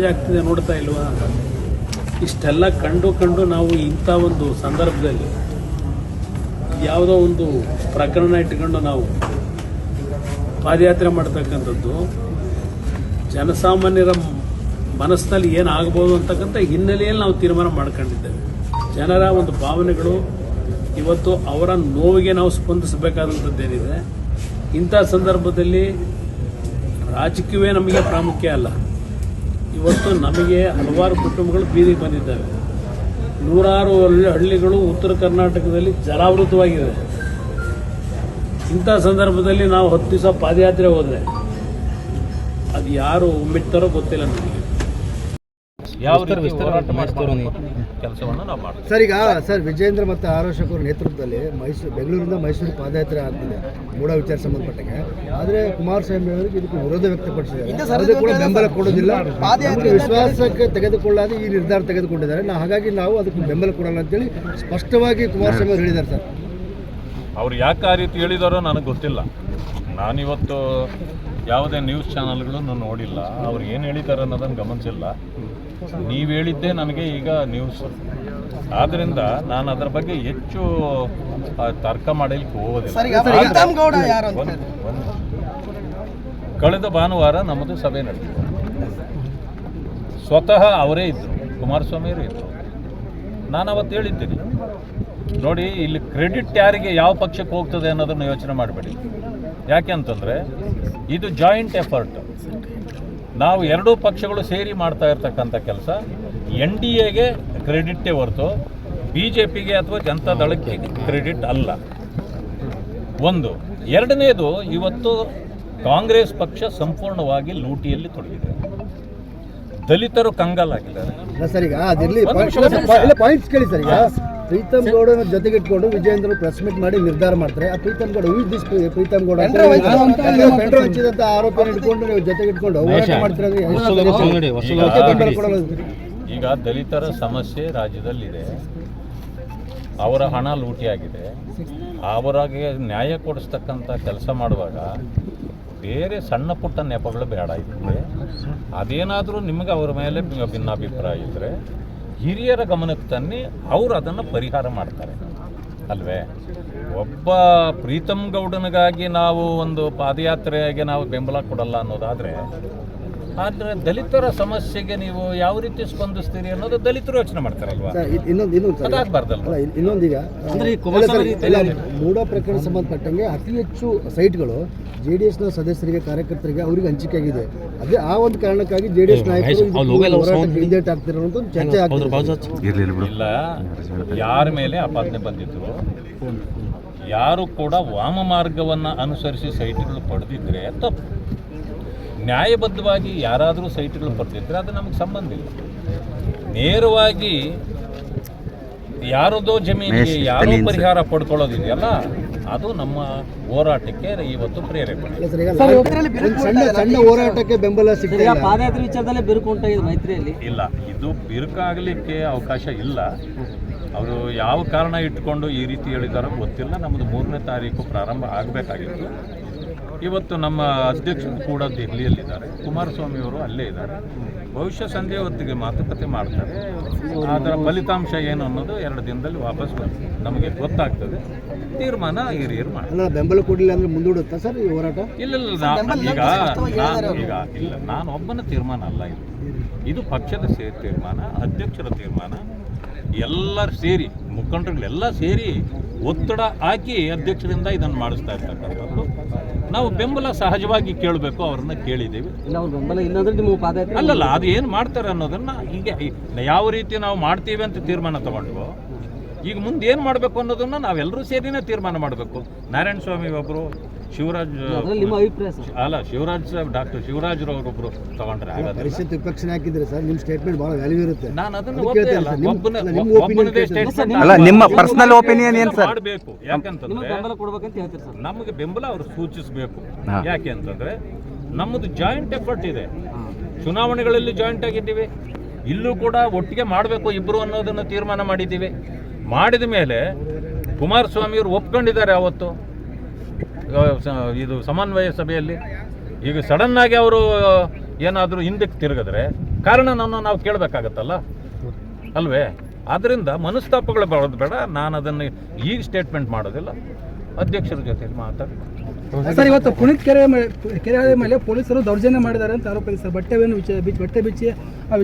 ಆಗ್ತಿದೆ ನೋಡ್ತಾ ಇಲ್ವಾ ಇಷ್ಟೆಲ್ಲ ಕಂಡು ಕಂಡು ನಾವು ಇಂಥ ಒಂದು ಸಂದರ್ಭದಲ್ಲಿ ಯಾವುದೋ ಒಂದು ಪ್ರಕರಣ ಇಟ್ಕೊಂಡು ನಾವು ಪಾದಯಾತ್ರೆ ಮಾಡ್ತಕ್ಕಂಥದ್ದು, ಜನಸಾಮಾನ್ಯರ ಮನಸ್ಸಿನಲ್ಲಿ ಏನಾಗ್ಬೋದು ಅಂತಕ್ಕಂಥ ಹಿನ್ನೆಲೆಯಲ್ಲಿ ನಾವು ತೀರ್ಮಾನ ಮಾಡ್ಕೊಂಡಿದ್ದೇವೆ. ಜನರ ಒಂದು ಭಾವನೆಗಳು ಇವತ್ತು ಅವರ ನೋವಿಗೆ ನಾವು ಸ್ಪಂದಿಸಬೇಕಾದಂಥದ್ದೇನಿದೆ. ಇಂಥ ಸಂದರ್ಭದಲ್ಲಿ ರಾಜಕೀಯವೇ ನಮಗೆ ಪ್ರಾಮುಖ್ಯ ಅಲ್ಲ. ಇವತ್ತು ನಮಗೆ ಹಲವಾರು ಕುಟುಂಬಗಳು ಬೀದಿಗೆ ಬಂದಿದ್ದಾವೆ. ನೂರಾರು ಹಳ್ಳಿಗಳು ಉತ್ತರ ಕರ್ನಾಟಕದಲ್ಲಿ ಜಲಾವೃತವಾಗಿದೆ ಇಂಥ ಸಂದರ್ಭದಲ್ಲಿ ನಾವು ಹತ್ತು ದಿವಸ ಪಾದಯಾತ್ರೆ ಹೋದರೆ ಅದು ಯಾರು ಒಮ್ಮಿಡ್ತಾರೋ ಗೊತ್ತಿಲ್ಲ ನಮಗೆ. ಯಾವ ರೀತಿ ಹೋರಾಟ ಮಾಡ್ತಾರೆ ಕೆಲಸವನ್ನು ನಾವು ಮಾಡ್ತೀವಿ. ಸರ್ ಈಗ ಸರ್ ವಿಜೇಂದ್ರ ಮತ್ತು ಆರೋಶಕ್ ಅವರ ನೇತೃತ್ವದಲ್ಲಿ ಮೈಸೂರು ಬೆಂಗಳೂರಿಂದ ಮೈಸೂರು ಪಾದಯಾತ್ರೆ ಆಗ್ತಿದೆ ಮೂಢ ವಿಚಾರ ಸಂಬಂಧಪಟ್ಟಂಗೆ. ಆದರೆ ಕುಮಾರಸ್ವಾಮಿ ಅವರಿಗೆ ಇದಕ್ಕೆ ವಿರೋಧ ವ್ಯಕ್ತಪಡಿಸಿದ್ದಾರೆ. ಕೂಡ ಬೆಂಬಲ ಕೊಡೋದಿಲ್ಲ. ವಿಶ್ವಾಸಕ್ಕೆ ತೆಗೆದುಕೊಳ್ಳದೆ ಈ ನಿರ್ಧಾರ ತೆಗೆದುಕೊಂಡಿದ್ದಾರೆ. ನಾವು ಹಾಗಾಗಿ ನಾವು ಅದಕ್ಕೆ ಬೆಂಬಲ ಕೊಡೋಣ ಅಂತೇಳಿ ಸ್ಪಷ್ಟವಾಗಿ ಕುಮಾರಸ್ವಾಮಿ ಅವರು ಹೇಳಿದ್ದಾರೆ ಸರ್. ಅವ್ರು ಯಾಕೆ ಆ ರೀತಿ ಹೇಳಿದಾರೋ ನನಗೆ ಗೊತ್ತಿಲ್ಲ. ನಾನಿವತ್ತು ಯಾವುದೇ ನ್ಯೂಸ್ ಚಾನಲ್ಗಳನ್ನು ನೋಡಿಲ್ಲ. ಅವ್ರು ಏನು ಹೇಳಿದ್ದಾರೆ ಅನ್ನೋದನ್ನು ಗಮನಿಸಿಲ್ಲ. ನೀವು ಹೇಳಿದ್ದೇ ನನಗೆ ಈಗ ನ್ಯೂಸ್ ಆದ್ದರಿಂದ ನಾನು ಅದರ ಬಗ್ಗೆ ಹೆಚ್ಚು ತರ್ಕ ಮಾಡಲಿಕ್ಕೆ ಹೋಗೋದಿಲ್ಲ. ಕಳೆದ ಭಾನುವಾರ ನಮ್ಮದು ಸಭೆ ನಡೆದಿದೆ ಸ್ವತಃ ಅವರೇ ಇದ್ದರು ಕುಮಾರಸ್ವಾಮಿಯವರು ಇದ್ದರು ನಾನು ಅವತ್ತು ಹೇಳಿದ್ದೀನಿ ನೋಡಿ ಇಲ್ಲಿ ಕ್ರೆಡಿಟ್ ಯಾರಿಗೆ ಯಾವ ಪಕ್ಷಕ್ಕೆ ಹೋಗ್ತದೆ ಅನ್ನೋದನ್ನು ಯೋಚನೆ ಮಾಡಬೇಡಿ. ಯಾಕೆ ಅಂತಂದರೆ ಇದು ಜಾಯಿಂಟ್ ಎಫರ್ಟ್ ನಾವು ಎರಡೂ ಪಕ್ಷಗಳು ಸೇರಿ ಮಾಡ್ತಾ ಇರ್ತಕ್ಕಂಥ ಕೆಲಸ. ಎನ್ ಡಿ ಎಗೆ ಕ್ರೆಡಿಟ್ಟೇ ಹೊರತು ಬಿ ಜೆ ಪಿಗೆ ಅಥವಾ ಜನತಾ ದಳಕ್ಕೆ ಕ್ರೆಡಿಟ್ ಅಲ್ಲ. ಒಂದು. ಎರಡನೇದು ಇವತ್ತು ಕಾಂಗ್ರೆಸ್ ಪಕ್ಷ ಸಂಪೂರ್ಣವಾಗಿ ಲೂಟಿಯಲ್ಲಿ ತೊಡಗಿದೆ. ದಲಿತರು ಕಂಗಾಲಾಗಿದ್ದಾರೆ. ಪ್ರೀತಮ್ ಗೌಡನ ಜೊತೆಗೆ ಇಟ್ಕೊಂಡು ವಿಜೇಂದ್ರ ಪ್ರೆಸ್ ಮೀಟ್ ಮಾಡಿ ನಿರ್ಧಾರ ಮಾಡ್ತಾರೆ. ಆ ಪ್ರೀತಮ್ ಗೌಡ ಹೂ ದಿಸ್ ಪ್ರೀತಮ್ ಗೌಡ ಅಂತ ಪೆಂಡ್ರ ಹಚ್ಚಿದಂತ ಆರೋಪ ಇಟ್ಕೊಂಡು ನೀವು ಜೊತೆಗೆ ಇಟ್ಕೊಂಡು ಹೋರಾಟ ಮಾಡ್ತಿರೋದು? ಈಗ- ದಲಿತರ ಸಮಸ್ಯೆ ರಾಜ್ಯದಲ್ಲಿದೆ. ಅವರ ಹಣ ಲೂಟಿಯಾಗಿದೆ. ಅವರಿಗೆ ನ್ಯಾಯ ಕೊಡಿಸ್ತಕ್ಕಂಥ ಕೆಲಸ ಮಾಡುವಾಗ ಬೇರೆ ಸಣ್ಣ ಪುಟ್ಟ ನೆಪಗಳು ಬೇಡ ಇದ್ದರೆ ಅದೇನಾದರೂ ನಿಮಗೆ ಅವರ ಮೇಲೆ ಭಿನ್ನಾಭಿಪ್ರಾಯ ಇದ್ದರೆ ಹಿರಿಯರ ಗಮನಕ್ಕೆ ತನ್ನಿ ಅವರು ಅದನ್ನು ಪರಿಹಾರ ಮಾಡ್ತಾರೆ. ಅಲ್ವೇ? ಒಬ್ಬ ಪ್ರೀತಮ್ ಗೌಡನಿಗಾಗಿ ನಾವು ಒಂದು ಪಾದಯಾತ್ರೆಗೆ ನಾವು ಬೆಂಬಲ ಕೊಡಲ್ಲ ಅನ್ನೋದಾದರೆ ಆದರೆ ದಲಿತರ ಸಮಸ್ಯೆಗೆ ನೀವು ಯಾವ ರೀತಿ ಸ್ಪಂದಿಸ್ತೀರಿ ಅನ್ನೋದು ದಲಿತರು ಯೋಚನೆ ಮಾಡ್ತಾರಲ್ವಾ? ಸರ್, ಇನ್ನೊಂದು ಇನ್ನೊಂದು ಇನ್ನೊಂದೀಗ ಇಲ್ಲ, ಮೂಡ ಪ್ರಕರಣ ಸಂಬಂಧಪಟ್ಟಂಗೆ ಅತಿ ಹೆಚ್ಚು ಸೈಟ್ಗಳು ಜೆ ಡಿ ಎಸ್ನ ಸದಸ್ಯರಿಗೆ ಕಾರ್ಯಕರ್ತರಿಗೆ ಅವರಿಗೆ ಹಂಚಿಕೆ ಆಗಿದೆ. ಅದೇ ಆ ಒಂದು ಕಾರಣಕ್ಕಾಗಿ ಜೆ ಡಿ ಎಸ್ ನಾಯಕರು ಹಿಂದೇಟ್ ಆಗ್ತಿರೋ ಒಂದು ಚರ್ಚೆ ಇಲ್ಲ ಯಾರ ಮೇಲೆ ಆಪಾದನೆ ಬಂದಿದ್ರು ಯಾರು ಕೂಡ ವಾಮ ಮಾರ್ಗವನ್ನು ಅನುಸರಿಸಿ ಸೈಟ್ಗಳು ಪಡೆದಿದ್ರೆ ತಪ್ಪು. ನ್ಯಾಯಬದ್ಧವಾಗಿ ಯಾರಾದರೂ ಸೈಟ್ಗಳು ಪಡೆದಿದ್ರೆ ಅದು ನಮಗೆ ಸಂಬಂಧ ಇಲ್ಲ. ನೇರವಾಗಿ ಯಾರದೋ ಜಮೀನಿಗೆ ಯಾರೋ ಪರಿಹಾರ ಪಡ್ಕೊಳ್ಳೋದಿದೆಯಲ್ಲ ಅದು ನಮ್ಮ ಹೋರಾಟಕ್ಕೆ ಇವತ್ತು ಪ್ರೇರೇಪಣೆ ಸಣ್ಣ ಹೋರಾಟಕ್ಕೆ ಬೆಂಬಲ ಸಿಗ್ತಿಲ್ಲ ಪಾದಯಾತ್ರೆ ವಿಚಾರದಲ್ಲೇ ಬಿರುಕು ಉಂಟಾಗಿದೆ ಮೈತ್ರಿಯಲ್ಲಿ. ಇಲ್ಲ ಇದು ಬಿರುಕಾಗಲಿಕ್ಕೆ ಅವಕಾಶ ಇಲ್ಲ. ಅವರು ಯಾವ ಕಾರಣ ಇಟ್ಕೊಂಡು ಈ ರೀತಿ ಹೇಳಿದಾರೋ ಗೊತ್ತಿಲ್ಲ. ನಮ್ಮದು ಮೂರನೇ ತಾರೀಕು ಪ್ರಾರಂಭ ಆಗಬೇಕಾಗಿತ್ತು. ಇವತ್ತು ನಮ್ಮ ಅಧ್ಯಕ್ಷರು ಕೂಡ ದೆಹಲಿಯಲ್ಲಿದ್ದಾರೆ. ಕುಮಾರಸ್ವಾಮಿ ಅವರು ಅಲ್ಲೇ ಇದ್ದಾರೆ. ಭವಿಷ್ಯ ಸಂಜೆ ಹೊತ್ತಿಗೆ ಮಾತುಕತೆ ಮಾಡ್ತಾರೆ. ಅದರ ಫಲಿತಾಂಶ ಏನು ಅನ್ನೋದು ಎರಡು ದಿನದಲ್ಲಿ ವಾಪಸ್ ಬರ್ತದೆ ನಮಗೆ ಗೊತ್ತಾಗ್ತದೆ. ತೀರ್ಮಾನ ಹಿರಿಯರು ಮಾಡಿ ಬೆಂಬಲ ಕೊಡಲಿಲ್ಲ ಅಂದ್ರೆ ಮುಂದೂಡುತ್ತಾ ಸರ್ ಈ ಹೋರಾಟ? ಇಲ್ಲ ಇಲ್ಲ ಈಗ ನಾನು ಈಗ ಇಲ್ಲ ನಾನು ಒಬ್ಬನ ತೀರ್ಮಾನ ಅಲ್ಲ ಇದು. ಇದು ಪಕ್ಷದ ಸೇ ತೀರ್ಮಾನ ಅಧ್ಯಕ್ಷರ ತೀರ್ಮಾನ. ಎಲ್ಲರೂ ಸೇರಿ ಮುಖಂಡರುಗಳೆಲ್ಲ ಸೇರಿ ಒತ್ತಡ ಹಾಕಿ ಅಧ್ಯಕ್ಷರಿಂದ ಇದನ್ನು ಮಾಡಿಸ್ತಾ ಇರ್ತಕ್ಕಂಥದ್ದು. ನಾವು ಬೆಂಬಲ ಸಹಜವಾಗಿ ಕೇಳಬೇಕು ಅವ್ರನ್ನ ಕೇಳಿದ್ದೀವಿ. ಬೆಂಬಲ ಇಲ್ಲಾಂದ್ರೆ ನಿಮ್ಮ ಪಾದಯಾತ್ರೆ ಅಲ್ಲಲ್ಲ ಅದು ಏನು ಮಾಡ್ತಾರೆ ಅನ್ನೋದನ್ನ ಹೀಗೆ ಯಾವ ರೀತಿ ನಾವು ಮಾಡ್ತೀವಿ ಅಂತ ತೀರ್ಮಾನ ತಗೊಂಡ್ವೋ ಈಗ ಮುಂದೆ ಏನು ಮಾಡಬೇಕು ಅನ್ನೋದನ್ನ ನಾವೆಲ್ಲರೂ ಸೇರಿನೇ ತೀರ್ಮಾನ ಮಾಡಬೇಕು. ನಾರಾಯಣ ಸ್ವಾಮಿ ಒಬ್ಬರು ಶಿವರಾಜ್ ಅದ್ರಲ್ಲಿ ನಿಮ್ಮ ಅಭಿಪ್ರಾಯ ಸರ್. ಅಲ್ಲ ಶಿವರಾಜ್ ಡಾಕ್ಟರ್ ಶಿವರಾಜ್ರವರೊಬ್ಬರು ತಗೊಂಡ್ರೆ ಆಗೋದಿಲ್ಲ ಪರಿಷತ್ ವಿಪಕ್ಷನೇ ಹಾಕಿದ್ರೆ ಸರ್ ನಿಮ್ಮ ಸ್ಟೇಟ್ಮೆಂಟ್ ಬಹಳ ವ್ಯಾಲ್ಯೂ ಇರುತ್ತೆ. ನಾನು ಅದನ್ನು. ಒಬ್ಬನ ನಿಮ್ಮ- statement ಅಲ್ಲ, ನಿಮ್ಮ ಪರ್ಸನಲ್ ಒಪಿನಿಯನ್ ಏನು ಸರ್? ಮಾಡಬೇಕು. ನಿಮಗೆ ಯಾಕಂತಂದ್ರೆ ಬೆಂಬಲ ಅಂತ ಹೇಳ್ತೀರಾ ಸರ್. ನಮಗೆ ಬೆಂಬಲ ಅವರು ಸೂಚಿಸಬೇಕು. ಯಾಕೆ ಅಂತಂದ್ರೆ ನಮ್ಮದು ಜಾಯಿಂಟ್ ಎಫರ್ಟ್ ಇದೆ. ಚುನಾವಣೆಗಳಲ್ಲಿ ಜಾಯಿಂಟ್ ಆಗಿದ್ದೀವಿ. ಇಲ್ಲೂ ಕೂಡ ಒಟ್ಟಿಗೆ ಮಾಡಬೇಕು ಇಬ್ಬರು ಅನ್ನೋದನ್ನು ತೀರ್ಮಾನ ಮಾಡಿದ್ದೀವಿ. ಮಾಡಿದ ಮೇಲೆ ಕುಮಾರಸ್ವಾಮಿಯವರು ಒಪ್ಕೊಂಡಿದ್ದಾರೆ ಅವತ್ತು. ಇದು ಸಮನ್ವಯ ಸಭೆಯಲ್ಲಿ ಈಗ ಸಡನ್ ಆಗಿ ಅವರು ಏನಾದರೂ ಹಿಂದಕ್ಕೆ ತಿರುಗಿದ್ರೆ ಕಾರಣವನ್ನು ನಾವು ಕೇಳಬೇಕಾಗತ್ತಲ್ಲ? ಅಲ್ವೇ? ಆದ್ದರಿಂದ ಮನಸ್ತಾಪಗಳು ಬರೋದು ಬೇಡ. ನಾನು ಅದನ್ನು ಈಗ ಸ್ಟೇಟ್ಮೆಂಟ್ ಮಾಡೋದಿಲ್ಲ. ಅಧ್ಯಕ್ಷರ ಜೊತೆ ಮಾತಾಡಿ ಸರ್, ಇವತ್ತು ಪುನೀತ್ ಕೆರೆ ಕೆರೆ ಮೇಲೆ ಪೊಲೀಸರು ದೌರ್ಜನ್ಯ ಮಾಡಿದ್ದಾರೆ ಅಂತ ಆರೋಪ ಬಟ್ಟೆ ಬಿಚ್ಚಿ- ಬಟ್ಟೆ ಬಿಚ್ಚಿ, ಆ